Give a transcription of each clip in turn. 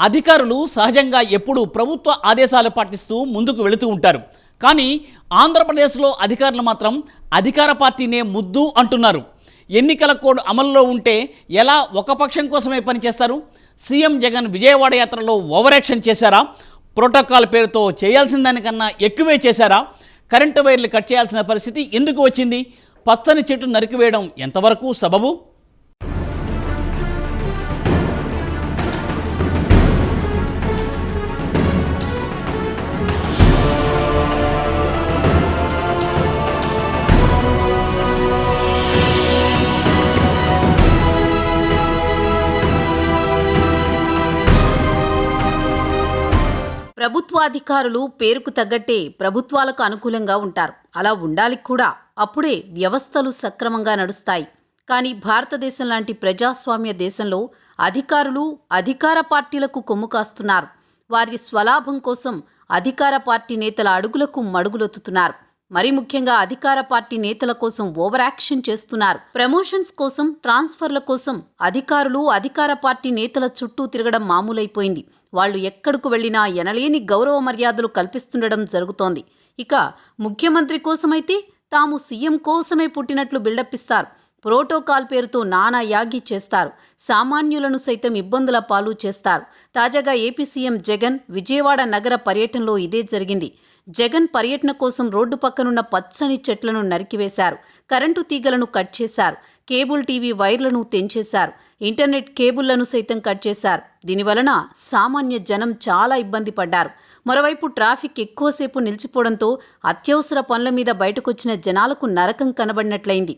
అధికారులు సహజంగా ఎప్పుడూ ప్రభుత్వ ఆదేశాలు పాటిస్తూ ముందుకు వెళుతూ ఉంటారు. కానీ ఆంధ్రప్రదేశ్లో అధికారులు మాత్రం అధికార పార్టీనే ముద్దు అంటున్నారు. ఎన్నికల కోడ్ అమల్లో ఉంటే ఎలా ఒక పక్షం కోసమే పనిచేస్తారు? సీఎం జగన్ విజయవాడ యాత్రలో ఓవరాక్షన్ చేశారా? ప్రోటోకాల్ పేరుతో చేయాల్సిన దానికన్నా ఎక్కువే చేశారా? కరెంటు వైర్లు కట్ చేయాల్సిన పరిస్థితి ఎందుకు వచ్చింది? పచ్చని చెట్లు నరికివేయడం ఎంతవరకు సబబు? ప్రభుత్వాధికారులు పేరుకు తగ్గట్టే ప్రభుత్వాలకు అనుకూలంగా ఉంటారు. అలా ఉండాలి కూడా. అప్పుడే వ్యవస్థలు సక్రమంగా నడుస్తాయి. కానీ భారతదేశం లాంటి ప్రజాస్వామ్య దేశంలో అధికారులు అధికార పార్టీలకు కొమ్ము కాస్తున్నారు. వారి స్వలాభం కోసం అధికార పార్టీ నేతల అడుగులకు మడుగులొత్తుతున్నారు. మరి ముఖ్యంగా అధికార పార్టీ నేతల కోసం ఓవర్ యాక్షన్ చేస్తున్నారు. ప్రమోషన్స్ కోసం ట్రాన్స్ఫర్ల కోసం అధికారులు అధికార పార్టీ నేతల చుట్టూ తిరగడం మామూలైపోయింది. వాళ్ళు ఎక్కడకు వెళ్ళినా ఎనలేని గౌరవ మర్యాదలు కల్పిస్తుండడం జరుగుతోంది. ఇక ముఖ్యమంత్రి కోసమైతే తాము సీఎం కోసమే పుట్టినట్లు బిల్డప్ ఇస్తారు ప్రోటోకాల్ పేరుతో నానా యాగి చేస్తారు. సామాన్యులను సైతం ఇబ్బందుల పాలు చేస్తారు. తాజాగా ఏపీ సీఎం జగన్ విజయవాడ నగర పర్యటనలో ఇదే జరిగింది. జగన్ పర్యటన కోసం రోడ్డు పక్కనున్న పచ్చని చెట్లను నరికివేశారు. కరెంటు తీగలను కట్ చేశారు. కేబుల్ టీవీ వైర్లను తెంచేశారు. ఇంటర్నెట్ కేబుళ్ళను సైతం కట్ చేశారు. దీనివలన సామాన్య జనం చాలా ఇబ్బంది పడ్డారు. మరోవైపు ట్రాఫిక్ ఎక్కువసేపు నిలిచిపోవడంతో అత్యవసర పనుల మీద బయటకొచ్చిన జనాలకు నరకం కనబడినట్లయింది.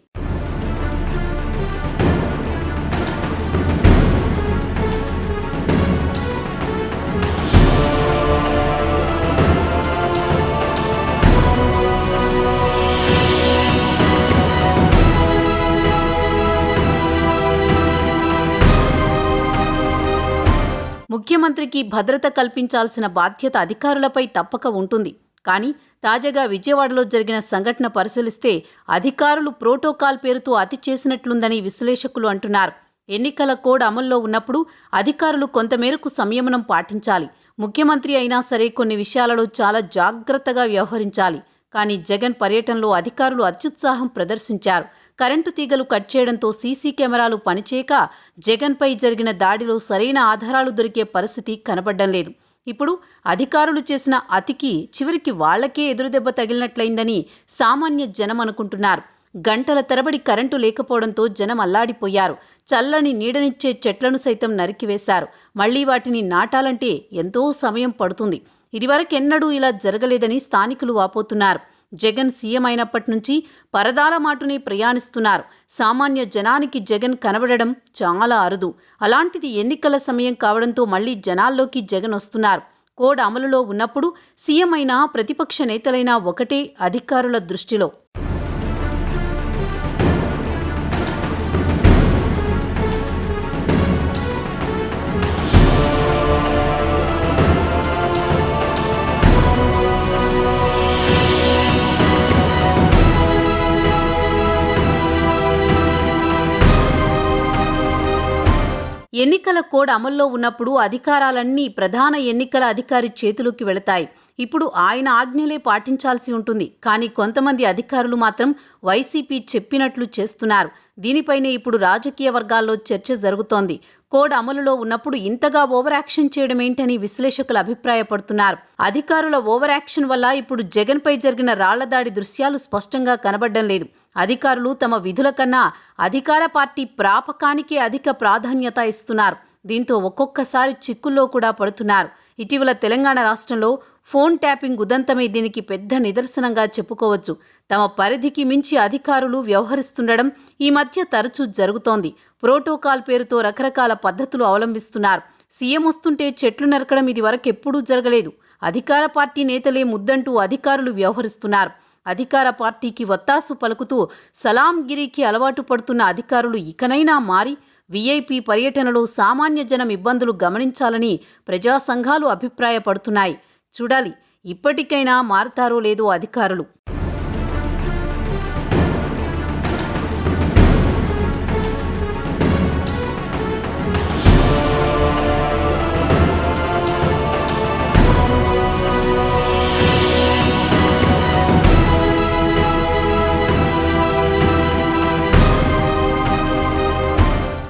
ముఖ్యమంత్రికి భద్రత కల్పించాల్సిన బాధ్యత అధికారులపై తప్పక ఉంటుంది. కానీ తాజాగా విజయవాడలో జరిగిన సంఘటన పరిశీలిస్తే అధికారులు ప్రోటోకాల్ పేరుతో అతి చేసినట్లుందని విశ్లేషకులు అంటున్నారు. ఎన్నికల కోడ్ అమల్లో ఉన్నప్పుడు అధికారులు కొంతమేరకు సంయమనం పాటించాలి. ముఖ్యమంత్రి అయినా సరే కొన్ని విషయాలలో చాలా జాగ్రత్తగా వ్యవహరించాలి. కానీ జగన్ పర్యటనలో అధికారులు అత్యుత్సాహం ప్రదర్శించారు. కరెంటు తీగలు కట్ చేయడంతో సీసీ కెమెరాలు పనిచేయక జగన్పై జరిగిన దాడిలో సరైన ఆధారాలు దొరికే పరిస్థితి కనబడ్డం లేదు. ఇప్పుడు అధికారులు చేసిన అతికి చివరికి వాళ్ళకే ఎదురుదెబ్బ తగిలినట్లయిందని సామాన్య జనం అనుకుంటున్నారు. గంటల తరబడి కరెంటు లేకపోవడంతో జనం అల్లాడిపోయారు. చల్లని నీడనిచ్చే చెట్లను సైతం నరికివేశారు. మళ్ళీ వాటిని నాటాలంటే ఎంతో సమయం పడుతుంది. ఇదివరకెన్నడూ ఇలా జరగలేదని స్థానికులు వాపోతున్నారు. జగన్ సీఎం అయినప్పటి నుంచి పరదాల మాటునే ప్రయాణిస్తున్నారు. సామాన్య జనానికి జగన్ కనబడడం చాలా అరుదు. అలాంటిది ఎన్నికల సమయం కావడంతో మళ్ళీ జనాల్లోకి జగన్ వస్తున్నారు. కోడ్ అమలులో ఉన్నప్పుడు సీఎం అయినా ప్రతిపక్ష నేతలైనా ఒకటే అధికారుల దృష్టిలో. ఎన్నికల కోడ్ అమల్లో ఉన్నప్పుడు అధికారాలన్నీ ప్రధాన ఎన్నికల అధికారి చేతిలోకి వెళతాయి. ఇప్పుడు ఆయన ఆజ్ఞలే పాటించాల్సి ఉంటుంది. కానీ కొంతమంది అధికారులు మాత్రం వైసీపీ చెప్పినట్లు చేస్తున్నారు. దీనిపైనే ఇప్పుడు రాజకీయ వర్గాల్లో చర్చ జరుగుతోంది. కోడ్ అమలులో ఉన్నప్పుడు ఇంతగా ఓవర్ యాక్షన్ చేయడం ఏంటని విశ్లేషకులు అభిప్రాయపడుతున్నారు. అధికారుల ఓవర్ యాక్షన్ వల్ల ఇప్పుడు జగన్పై జరిగిన రాళ్ళదాడి దృశ్యాలు స్పష్టంగా కనబడడం లేదు. అధికారులు తమ విధుల కన్నా అధికార పార్టీ ప్రాపకానికే అధిక ప్రాధాన్యత ఇస్తున్నారు. దీంతో ఒక్కొక్కసారి చిక్కుల్లో కూడా పడుతున్నారు. ఇటీవల తెలంగాణ రాష్ట్రంలో ఫోన్ ట్యాపింగ్ ఉదంతమే దీనికి పెద్ద నిదర్శనంగా చెప్పుకోవచ్చు. తమ పరిధికి మించి అధికారులు వ్యవహరిస్తుండడం ఈ మధ్య తరచూ జరుగుతోంది. ప్రోటోకాల్ పేరుతో రకరకాల పద్ధతులు అవలంబిస్తున్నారు. సీఎం వస్తుంటే చెట్లు నరకడం ఇది వరకు ఎప్పుడూ జరగలేదు. అధికార పార్టీ నేతలే ముద్దంటూ అధికారులు వ్యవహరిస్తున్నారు. అధికార పార్టీకి వత్తాసు పలుకుతూ సలాంగిరికి అలవాటు పడుతున్న అధికారులు ఇకనైనా మారి వీఐపీ పర్యటనలో సామాన్య జనం ఇబ్బందులు గమనించాలని ప్రజా సంఘాలు అభిప్రాయపడుతున్నాయి. చూడాలి ఇప్పటికైనా మారతారో లేదో అధికారులు.